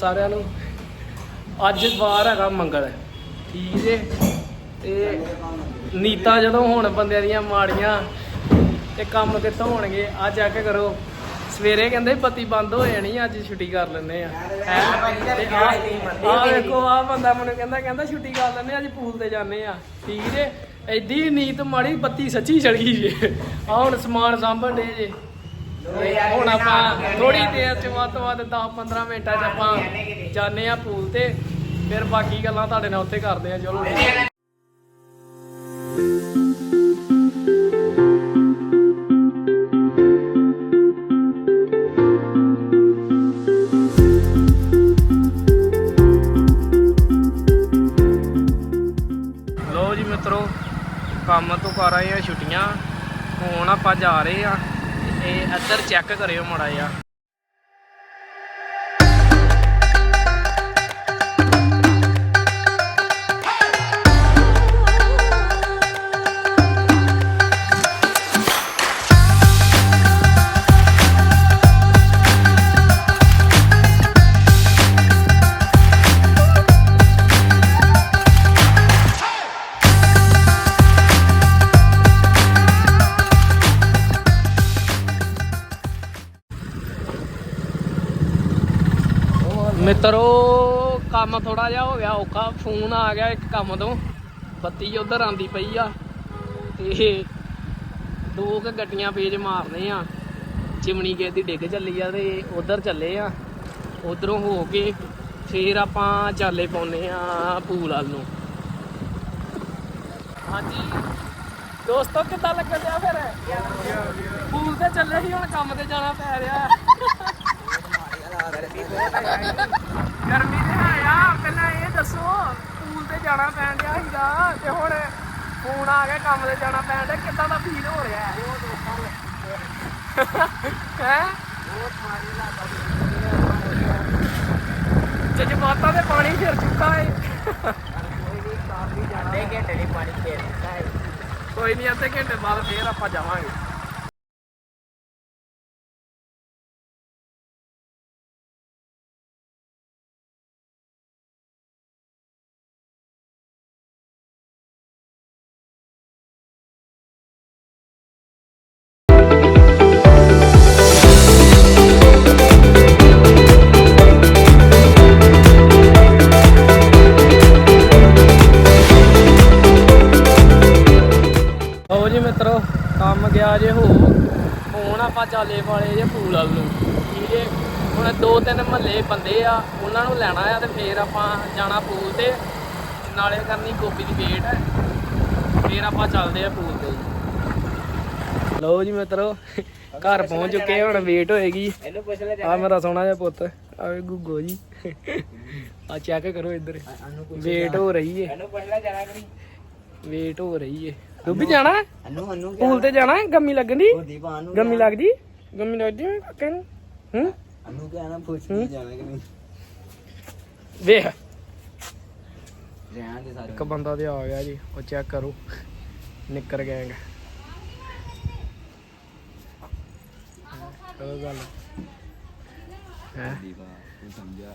ਸਾਰਿਆਂ ਨੂੰ। ਅੱਜ ਵਾਰ ਹੈਗਾ ਮੰਗਲ। ਠੀਕ ਜੇ? ਤੇ ਨੀਤਾਂ ਜਦੋਂ ਹੋਣ ਬੰਦਿਆਂ ਦੀਆਂ ਮਾੜੀਆਂ ਤੇ ਕੰਮ ਕਿੱਥੋਂ ਹੋਣਗੇ ਆ ਚੈੱਕ ਕਰੋ। ਸਵੇਰੇ ਕਹਿੰਦੇ ਬੱਤੀ ਬੰਦ ਹੋ ਜਾਣੀ ਅੱਜ ਛੁੱਟੀ ਕਰ ਲੈਂਦੇ ਆ। ਹੈਂ? ਤੇ ਆ ਆ ਵੇਖੋ ਆ ਬੰਦਾ ਮੈਨੂੰ ਕਹਿੰਦਾ ਕਹਿੰਦਾ ਛੁੱਟੀ ਕਰ ਲੈਂਦੇ ਆ, ਅੱਜ ਪੂਲ ਤੇ ਜਾਂਦੇ ਆ। ਠੀਕ ਜੇ? ਐਡੀ ਨੀਤ ਮਾੜੀ ਬੱਤੀ ਸੱਚੀ ਚੜ ਗਈ ਜੇ। ਆ ਹੁਣ ਸਮਾਨ ਸਾਂਭਣ ਦੇ ਜੇ। ਹੁਣ ਆਪਾਂ ਥੋੜੀ ਦੇਰ ਚ ਵੱਧ ਤੋਂ ਵੱਧ 10 15 ਮਿੰਟਾਂ ਚ ਆਪਾਂ ਜਾਂਦੇ ਆ ਪੂਲ ਤੇ। ਫਿਰ ਬਾਕੀ ਗੱਲਾਂ ਤੁਹਾਡੇ ਨਾਲ ਉੱਥੇ ਕਰਦੇ ਆ ਚਲੋ ਲੋ ਜੀ ਮਿੱਤਰੋ, ਕੰਮ ਤੋਂ ਕਰ ਆਏ ਆ ਛੁੱਟੀਆਂ। ਹੁਣ ਆਪਾਂ ਜਾ ਰਹੇ ਆ ਤੇ ਇਹ ਇੱਧਰ ਚੈੱਕ ਕਰਿਓ ਮਾੜਾ ਜਿਹਾ। ਕੰਮ ਥੋੜਾ ਜਿਹਾ ਹੋ ਗਿਆ ਔਖਾ। ਫੋਨ ਆ ਗਿਆ ਇੱਕ ਕੰਮ ਤੋਂ। ਬੱਤੀ ਉਧਰ ਆਂਦੀ ਪਈ ਆ। ਤੇ ਦੋ ਕੁ ਗੱਡੀਆਂ ਪੇਜ ਮਾਰਨੇ ਆ। ਚਿਮਣੀ ਕੇ ਦੀ ਡਿੱਗ ਚੱਲੀ ਆ ਤੇ ਉਧਰ ਚੱਲੇ ਆ। ਉਧਰੋਂ ਹੋ ਕੇ ਫੇਰ ਆਪਾਂ ਚਾਲੇ ਪਾਉਨੇ ਆ ਪੂਲ ਵੱਲ ਨੂੰ। ਹਾਂਜੀ। ਦੋਸਤੋ ਕਿੱਦਾਂ ਲੱਗਣ ਡਿਆ ਫਿਰ? ਪੂਲ ਤੇ ਚੱਲੇ ਸੀ ਹੁਣ ਕੰਮ ਤੇ ਜਾਣਾ ਪੈ ਰਿਹਾ। ਗਰਮੀ ਦੱਸੋ ਪੂਲ ਤੇ ਜਾਣਾ ਪੈਣ ਡਿਆ ਸੀਗਾ ਤੇ ਹੁਣ ਫੋਨ ਆ ਗਿਆ ਕੰਮ ਤੇ ਜਾਣਾ ਪੈਣ ਡਿਆ ਕਿੱਦਾਂ ਦਾ ਫੀਲ ਹੋ ਰਿਹਾ ਹੈ? ਹੈ? ਜਜ਼ਬਾਤਾਂ ਦੇ ਪਾਣੀ ਫਿਰ ਚੁੱਕਾ ਏ। ਅੱਧੇ ਘੰਟੇ ਲਈ ਪਾਣੀ ਫੇਰ ਦਿੱਤਾ ਹੈ ਕੋਈ ਨਹੀਂ ਅੱਧੇ ਘੰਟੇ ਬਾਅਦ ਫੇਰ ਆਪਾਂ ਜਾਵਾਂਗੇ। ਚਾਲੇ ਵਾਲੇ ਜੇ ਪੂਲ ਵੱਲ ਨੂੰ ਠੀਕ ਹੈ? ਹੁਣ ਦੋ ਤਿੰਨ ਮਹੱਲੇ ਬੰਦੇ ਆ ਉਹਨਾਂ ਨੂੰ ਲੈਣਾ ਆ ਤੇ ਫੇਰ ਆਪਾਂ ਜਾਣਾ ਪੂਲ ਤੇ। ਨਾਲੇ ਕਰਨੀ ਗੋਪੀ ਦੀ ਵੇਟ। ਹੈ ਫੇਰ ਆਪਾਂ ਚੱਲਦੇ ਆ ਪੂਲ ਤੇ। ਲਓ ਜੀ ਮਿੱਤਰੋ ਘਰ ਪਹੁੰਚ ਚੁੱਕੇ ਹੁਣ ਵੇਟ ਹੋਏਗੀ। ਲੈ ਆ ਮੇਰਾ ਸੋਹਣਾ ਜਿਹਾ ਪੁੱਤ ਆਵੇ ਗੁੱਗੋ ਜੀ। ਆ ਚੈੱਕ ਕਰੋ ਇੱਧਰ। ਵੇਟ ਹੋ ਰਹੀ ਏ। ਲੈ ਵੇਟ ਹੋ ਰਹੀ ਏ। ਤੂੰ ਵੀ ਜਾਣਾ? ਅਨੂ ਅਨੂ ਪੂਲ ਤੇ ਜਾਣਾ? ਗੰਮੀ ਲੱਗਣ ਦੀ ਦੀਪਾ ਅਨੂ ਗੰਮੀ ਲੱਗਦੀ? ਗੰਮੀ ਲੱਗਦੀ ਹੈ ਕਾਕੇ ਨੂੰ? ਹੂੰ? ਅਨੂ ਕਹਿਣਾ ਪੁੱਛ ਕੇ ਜਾਣਾ ਕਿ ਨਹੀਂ। ਵੇਖ। ਰਹਿਣ ਦੇ ਸਾਰੇ। ਇੱਕ ਬੰਦਾ ਤੇ ਆ ਗਿਆ ਜੀ ਉਹ ਚੈੱਕ ਕਰੋ। ਨਿੱਕਰ ਗੈਂਗ ਉਹ ਗੱਲ। ਹੈ? ਦੀਪਾ ਤੂੰ ਸਮਝਿਆ?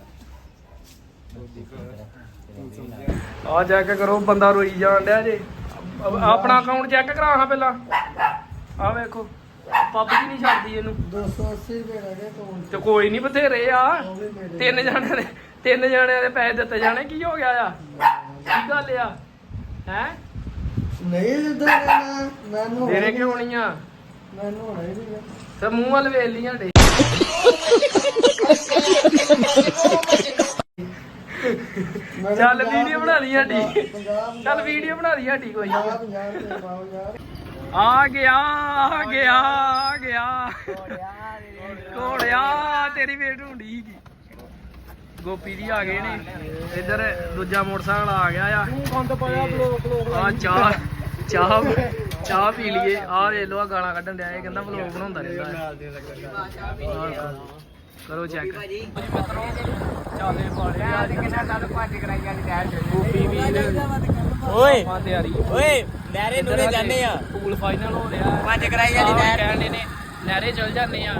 ਆ ਚੈੱਕ ਕਰੋ ਬੰਦਾ ਰੋਈ ਜਾਣ ਡਿਆ ਜੇ। ਆਪਣਾ ਅਕਾਊਂਟ ਚੈੱਕ ਕਰਾ ਹਾਂ ਪਹਿਲਾਂ। ਆ ਵੇਖੋ ਪਬਜੀ ਨਹੀਂ ਛੱਡਦੀ ਇਹਨੂੰ। 280 ਰੁਪਏ ਗਏ ਤੋਂ ਤੇ ਕੋਈ ਨਹੀਂ ਬਥੇਰੇ ਆ। ਤਿੰਨ ਜਣਿਆਂ ਦੇ ਤਿੰਨ ਜਣਿਆਂ ਦੇ ਪੈਸੇ ਦਿੱਤੇ ਜਾਣੇ ਕੀ ਹੋ ਗਿਆ ਆ? ਕੀ ਗੱਲ ਆ? ਹੈ? ਨਹੀਂ ਦਿੰਦਾ ਮੈਂ ਮੈਨੂੰ ਦੇਣੇ ਕਿਉਂ ਆ? ਮੈਨੂੰ ਹੋਣਾ ਹੀ ਨਹੀਂ। ਤੇ ਮੂੰਹ ਵੱਲ ਵੇਖ ਲੀਆਂ ਡੇ। ਮੈਂ ਚੱਲ ਵੀਡੀਓ ਬਣਾ ਲਈ ਸਾਡੀ। 50 ਚੱਲ ਵੀਡੀਓ ਬਣਾ ਲਈ ਸਾਡੀ ਕੋਈ। 50 ਰੁਪਏ ਪਾਓ ਯਾਰ ਆ ਗਿਆ ਆ ਗਿਆ ਆ ਗਿਆ। ਘੋੜਿਆ ਤੇਰੀ ਵੇਟ ਹੁੰਦੀ ਸੀਗੀ। ਗੋਪੀ ਦੀ ਆ ਗਏ ਨੇ। ਇੱਧਰ ਦੂਜਾ ਮੋਟਰਸਾਈਕਲ ਆ ਗਿਆ ਆ। ਤੂੰ ਗੰਦ ਪਾਇਆ ਬਲੋਕ ਬਲੋਕ ਆ ਚਾਹ ਚਾਹ ਚਾਹ ਪੀ ਲਈਏ। ਆ ਵੇ ਲੋ ਆ ਗਾਲਾਂ ਕੱਢਣ ਡਿਆ। ਇਹ ਕਹਿੰਦਾ ਵਲੋਗ ਬਣਾਉਂਦਾ ਰਹਿੰਦਾ। ਕਰੋ ਚੈੱਕ। ਚਾਲੇ ਪਾਲੇ ਆ ਕਿੰਨਾ ਕੱਲ ਪਾਰਟੀ ਕਰਾਈ ਜਾਂਦੀ ਟਾਇਰ ਗੋਪੀ ਵੀ ਓਏ ਆ ਤਿਆਰੀ ਓਏ ਨਹਿਰੇ ਨੂਰੇ ਜਾਂਦੇ ਆ। ਪੂਲ ਫਾਈਨਲ ਹੋ ਰਿਹਾ। ਪੰਜ ਕਰਾਈ ਆਹ ਟਾਇਰ ਕਹਿੰਦੇ ਨੇ ਨਹਿਰੇ ਚਲ ਜਾਂਦੇ ਆ।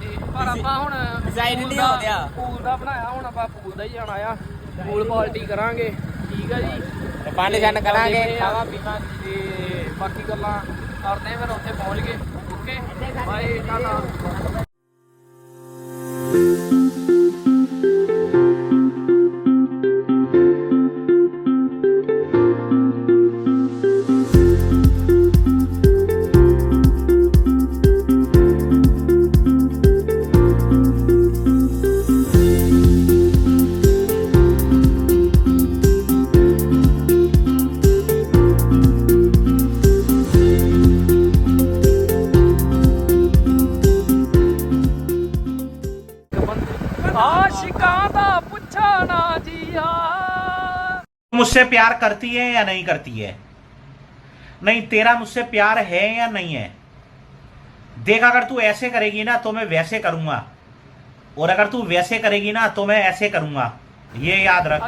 ਤੇ ਪਰ ਆਪਾਂ ਹੁਣ pool ਨਹੀਂ ਦਾ- ਹੋ ਰਿਹਾ। pool ਦਾ ਬਣਾਇਆ ਹੁਣ ਆਪਾਂ ਪੂਲ ਦਾ ਹੀ ਜਾਣਾ ਆ। ਪੂਲ ਪਾਰਟੀ ਕਰਾਂਗੇ। ਠੀਕ ਆ ਜੀ? ਤੇ ਪੰਡ ਜਨ ਕਰਾਂਗੇ। ਖਾਵਾ ਪੀਵਾ ਤੇ ਬਾਕੀ ਗੱਲਾਂ ਕਰਦੇ ਫਿਰ ਉੱਥੇ ਪਹੁੰਚ ਕੇ ਓਕੇ? ਬਾਏ ਟਾਟਾ मुझसे प्यार करती है या नहीं करती है? नहीं तेरा मुझसे प्यार है या नहीं है? देख अगर तू ऐसे करेगी ना तो मैं वैसे करूँगा। और अगर तू वैसे करेगी ना तो मैं ऐसे करूँगा। ये याद रख।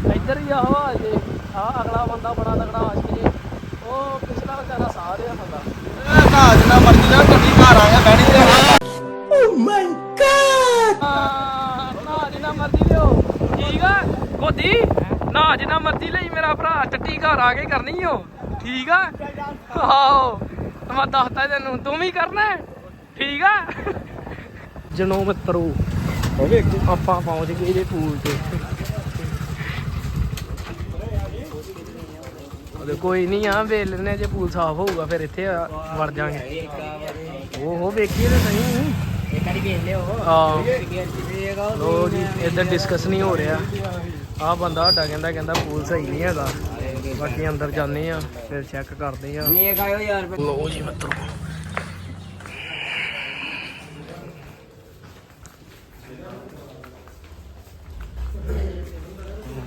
इधर ही आओ अगला बंदा बड़ा तगड़ा लिए। ਉਹ ਪਿਛਲਾ ਵਿਚਾਰਾ ਸਾਹ ਰਿਹਾ ਬੰਦਾ। ਨਾ ਜਿੰਨਾ ਮਰਜ਼ੀ ਨਾ ਤੁਹਾਡੀ ਘਰ ਆਇਆ ਬਹਿਣੀ ਤੇ ਹਾਂ, ਨਾ ਜਿੰਨਾ ਮਰਜ਼ੀ ਲਿਓ। ਠੀਕ ਆ? ਗੋਦੀ ਨਾ ਜਿੰਨਾ ਮਰਜ਼ੀ ਲਈ ਮੇਰਾ ਭਰਾ। ਟੱਟੀ ਘਰ ਆ ਕੇ ਕਰਨੀ ਓ। ਠੀਕ ਆ? ਆਓ ਮੈਂ ਦੱਸਤਾ ਤੈਨੂੰ ਤੂੰ ਵੀ ਕਰਨਾ? ਠੀਕ ਆ? ਜਨੋ ਮਿੱਤਰੋ ਆਪਾਂ ਪਹੁੰਚ ਗਏ ਜੇ ਪੂਲ ਤੇ। ਉਹਦੇ ਕੋਈ ਨਹੀਂ ਆ, ਵੇਖ ਲੈਨੇ ਜੇ ਪੂਲ ਸਾਫ਼ ਹੋਊਗਾ ਫਿਰ ਇੱਥੇ ਵੜ ਜਾਾਂਗੇ ਉਹ ਵੇਖੀਏ ਤੇ ਸਹੀ ਇੱਕ ਵਾਰੀ ਵੇਖ ਲਿਓ ਹਾਂ ਲੋ ਜੀ, ਇੱਧਰ ਡਿਸਕਸ ਨਹੀਂ ਹੋ ਰਿਹਾ। ਆਹ ਬੰਦਾ ਸਾਡਾ ਕਹਿੰਦਾ ਕਹਿੰਦਾ ਪੂਲ ਸਹੀ ਨਹੀਂ ਹੈਗਾ। ਬਾਕੀ ਅੰਦਰ ਜਾਂਦੇ ਆ, ਫਿਰ ਚੈੱਕ ਕਰਦੇ ਆ। ਵੇਖ ਆਇਓ ਯਾਰ ਲੋ ਜੀ ਮਿੱਤਰੋ।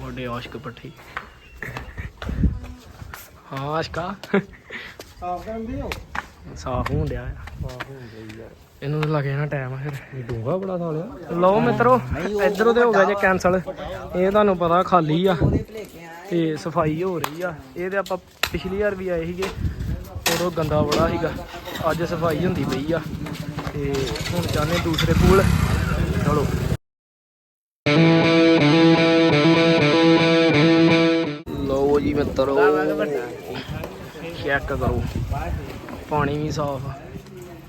ਵੱਡੇ ਆਸ਼ਕ ਪੱਠੀ ਹਾਂ ਆਸ਼ਕਾ ਸਾਫ਼ ਕਰਦੇ ਹੋ? ਸਾਫ਼ ਹੋਣ ਡਿਆ ਆ। ਸਾਫ਼ ਹੋ ਗਈ ਯਾਰ ਇਹਨੂੰ ਤਾਂ ਲੱਗ ਜਾਣਾ ਟਾਈਮ ਫਿਰ। ਇਹ ਡੂੰਗਾ ਬੜਾ ਸਾਲਿਆ ਲਓ ਮਿੱਤਰੋ ਇਧਰੋਂ ਤੇ ਹੋ ਗਿਆ ਜੇ ਕੈਨਸਲ ਇਹ ਤੁਹਾਨੂੰ ਪਤਾ ਖਾਲੀ ਆ ਤੇ ਸਫ਼ਾਈ ਹੋ ਰਹੀ ਆ। ਇਹ ਤੇ ਆਪਾਂ ਪਿਛਲੀ ਵਾਰ ਵੀ ਆਏ ਸੀਗੇ ਉਦੋਂ ਗੰਦਾ ਬੜਾ ਸੀਗਾ। ਅੱਜ ਸਫ਼ਾਈ ਹੁੰਦੀ ਪਈ ਆ। ਤੇ ਹੁਣ ਚਾਹਨੇ ਦੂਸਰੇ ਪੂਲ। ਚਲੋ। ਲਓ ਜੀ ਮਿੱਤਰੋ। ਚੈੱਕ ਕਰੋ। ਪਾਣੀ ਵੀ ਸਾਫ਼ ਆ।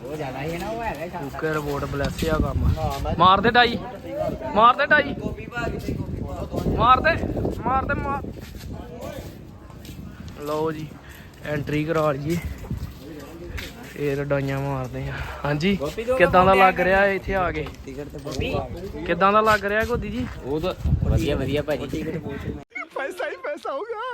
ਉਹ ਜ਼ਿਆਦਾ ਹੀ ਹੈ ਨਾ ਉਹ ਹੈਗਾ ਓਕੇ ਰਿਪੋਰਟ ਬਲੈਸ ਆ ਕੰਮ। ਮਾਰ ਦੇ ਡਾਈ। ਮਾਰ ਦੇ ਡਾਈ। ਮਾਰ ਦੇ ਮਾਰ ਦੇ ਮਾਰ। ਲਓ ਜੀ ਐਂਟਰੀ ਕਰਾ ਲਈਏ। ਫੇਰ ਡਾਈਆਂ ਮਾਰਦੇ ਆ। ਹਾਂਜੀ ਕਿੱਦਾਂ ਦਾ ਲੱਗ ਰਿਹਾ ਇੱਥੇ ਆ ਕੇ? ਕਿੱਦਾਂ ਦਾ ਲੱਗ ਰਿਹਾ ਗੋਦੀ ਜੀ? ਉਹ ਤਾਂ ਵਧੀਆ ਵਧੀਆ ਭਾਜੀ। ਪੈਸਾ ਹੀ ਪੈਸਾ ਹੋ ਗਿਆ।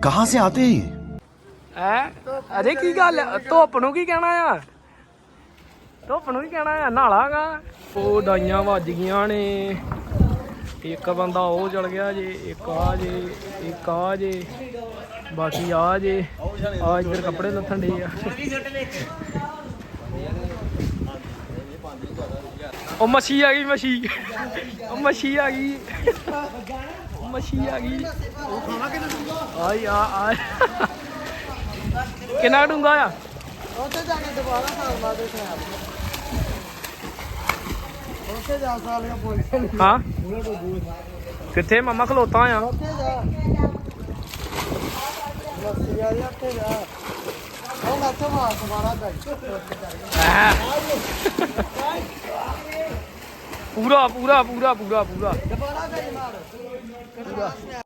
कहां से आते हैं ये ਹੈ ਅਰੇ ਕੀ ਗੱਲ ਆ? ਧੁੱਪ ਨੂੰ ਕੀ ਕਹਿਣਾ ਆ ਧੁੱਪ ਨੂੰ ਕੀ ਕਹਿਣਾ ਆ ਨਾਲਾਗਾ ਉਹ ਡਾਈਆਂ ਵੱਜ ਗਈਆਂ ਨੇ ਇੱਕ ਬੰਦਾ ਉਹ ਚਲ ਗਿਆ ਜੇ ਇੱਕ ਆ ਜੇ ਇੱਕ ਆ ਜੇ ਬਾਕੀ ਆ ਜੇ ਆ ਇੱਧਰ ਕੱਪੜੇ ਲੱਥਣ ਡੇ ਆ ਉਹ ਮੱਛੀ ਆ ਗਈ ਮੱਛੀ ਉਹ ਮੱਛੀ ਆ ਗਈ ਉਹ ਮੱਛੀ ਆ ਗਈ ਆਈ ਆ ਆ ਕਿੰਨਾ ਡੂੰਗਾ ਆ? ਉੱਥੇ ਜਾ ਕੇ ਦੁਬਾਰਾ ਸਾਲ ਬਾਅਦ ਦੇਖਿਆ ਉੱਥੇ ਜਾ ਸਾਲੀਆਂ ਨਹੀਂ ਹਾਂ? ਕਿੱਥੇ? ਮਮਾ ਖਲੋਤਾ ਆ ਉੱਥੇ ਜਾ। ਲੱਸੀ ਉੱਥੇ ਉਹ ਮਾਰ। ਪੂਰਾ ਪੂਰਾ ਪੂਰਾ ਪੂਰਾ ਪੂਰਾ। ਦੁਬਾਰਾ ਜਾ ਮਾਰ।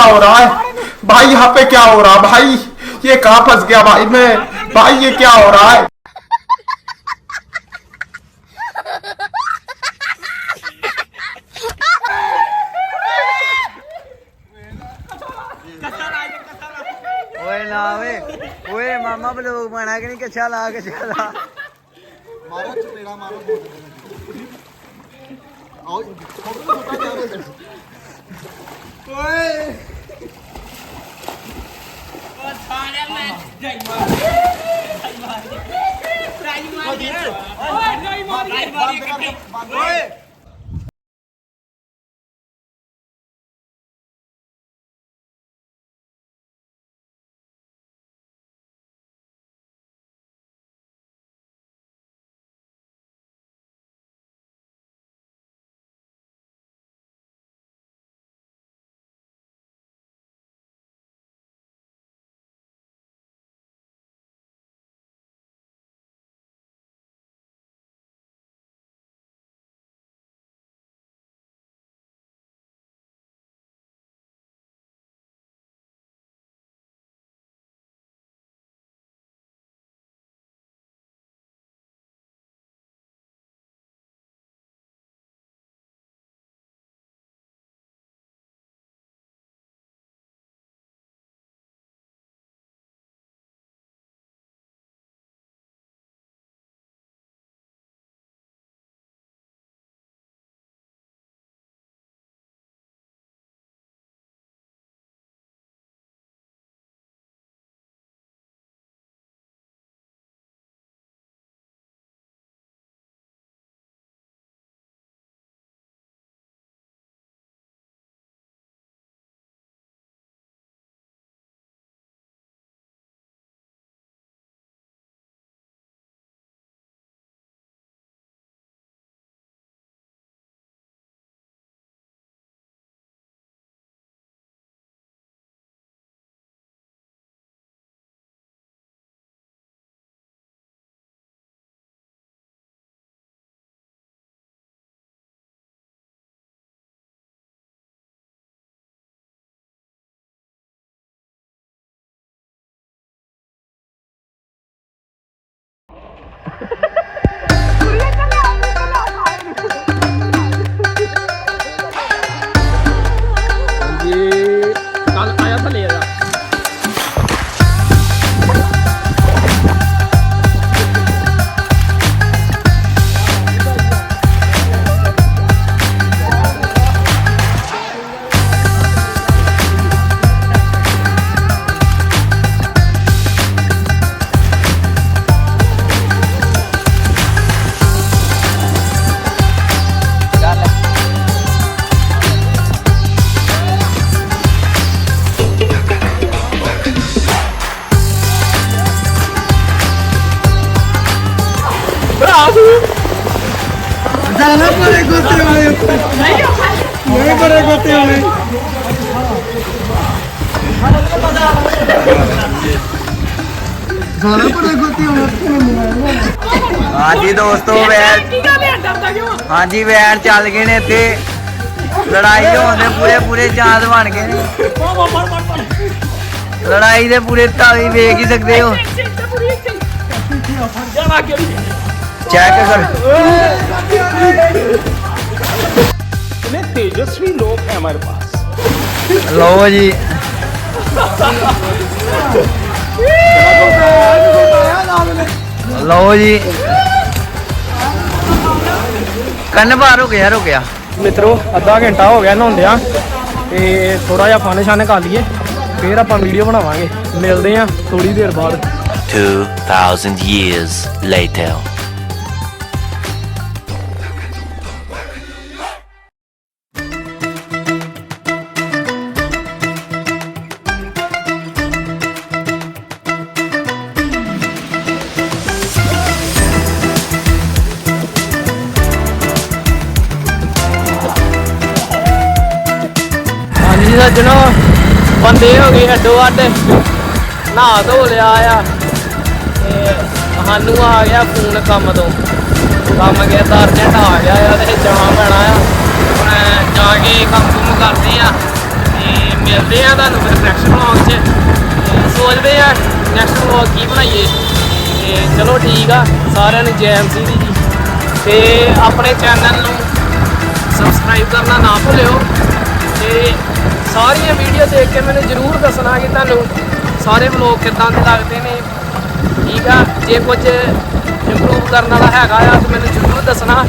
क्या हो रहा है? भाई यहाँ पे क्या हो रहा है? भाई ये कहा फंस गया भाई मैं? भाई ये क्या हो रहा है? ओए मामा ब्लॉग बना के नहीं के ला के चला मारो चपेड़ा मारो आओ ਨਹੀਂ ਕੱਛਾ ਲਾ ਕੱਛਾ ਲਾ ਮਾਰੋ ਚਪੇੜਾ ਮਾਰੋ ਬੋਲ ਆਓ ਫੋਟੋ ਫੋਟੋ ਜਾ ਰਹੇ ਓਏ ਵਾਲੇ ਜਾਣਾ ਪਰੇ ਗੋਤੇ ਵਾਲੇ ਉੱਤੇ ਹਾਂਜੀ ਦੋਸਤੋ ਵੈਰ ਹਾਂਜੀ ਵੈਰ ਚੱਲ ਗਏ ਨੇ ਇੱਥੇ। ਲੜਾਈ ਹੋਣ ਦੇ ਪੂਰੇ ਪੂਰੇ ਚਾਂਦ ਬਣ ਗਏ ਨੇ। ਲੜਾਈ ਦੇ ਪੂਰੇ ਤਾਲੀ ਵੇਖ ਹੀ ਸਕਦੇ ਹੋ। ਚੈੱਕ ਕਰ। ਤੇਜਸਵੀ ਲੋਕ ਐਮਰ ਪਾਸ। ਲਓ ਜੀ। ਲਓ ਜੀ। ਕੰਨ ਭਾਰ ਹੋ ਗਿਆ ਰੁਕ ਗਿਆ। ਮਿੱਤਰੋ ਅੱਧਾ ਘੰਟਾ ਹੋ ਗਿਆ ਨਹਾਉਂਦੇ ਆ ਤੇ ਥੋੜਾ ਜਿਹਾ ਫਨ ਸ਼ਾਨ ਕਰ ਲਈਏ ਫੇਰ ਆਪਾਂ ਵੀਡੀਓ ਬਣਾਵਾਂਗੇ। ਮਿਲਦੇ ਆਂ ਥੋੜੀ ਦੇਰ ਬਾਅਦ। 2000 years later ਸੱਜਣੋ ਬੰਦੇ ਹੋ ਗਏ ਅੱਡੋ ਅੱਡ ਨਹਾ ਧੋ ਲਿਆ ਆ। ਤੇ ਸਾਨੂੰ ਆ ਗਿਆ ਫੋਨ ਕੰਮ ਤੋਂ। ਕੰਮ ਗਿਆ, ਤਾਂ ਆ ਗਿਆ ਆ ਤੇ ਜਾਣਾ ਪੈਣਾ ਆ। ਹੁਣ ਜਾ ਕੇ ਕੰਮ ਕੁਮ ਕਰਦੇ ਆ। ਤੇ ਮਿਲਦੇ ਆ ਤੁਹਾਨੂੰ ਫਿਰ ਨੈਕਸਟ ਵਲੌਗ 'ਚ। ਤੇ ਸੋਚਦੇ ਆ ਨੈਕਸਟ ਵਲੌਗ ਕੀ ਬਣਾਈਏ। ਤੇ ਚਲੋ ਠੀਕ ਆ, ਸਾਰਿਆਂ ਨੂੰ ਜੈ ਐਮਸੀ ਦੀ ਜੀ। ਤੇ ਆਪਣੇ ਚੈਨਲ ਨੂੰ ਸਬਸਕ੍ਰਾਈਬ ਕਰਨਾ ਨਾ ਭੁੱਲਿਓ। ਤੇ ਸਾਰੀਆਂ ਵੀਡੀਓ ਦੇਖ ਕੇ ਮੈਨੂੰ ਜਰੂਰ ਦੱਸਣਾ ਕਿ ਤੁਹਾਨੂੰ ਸਾਰੇ ਵਲੌਗ ਕਿੱਦਾਂ ਦੇ ਲੱਗਦੇ ਨੇ। ਠੀਕ ਆ? ਜੇ ਕੁਝ ਇੰਪਰੂਵ ਕਰਨ ਵਾਲਾ ਹੈਗਾ ਆ ਤਾਂ ਮੈਨੂੰ ਜਰੂਰ ਦੱਸਣਾ।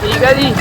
ਠੀਕ ਆ ਜੀ?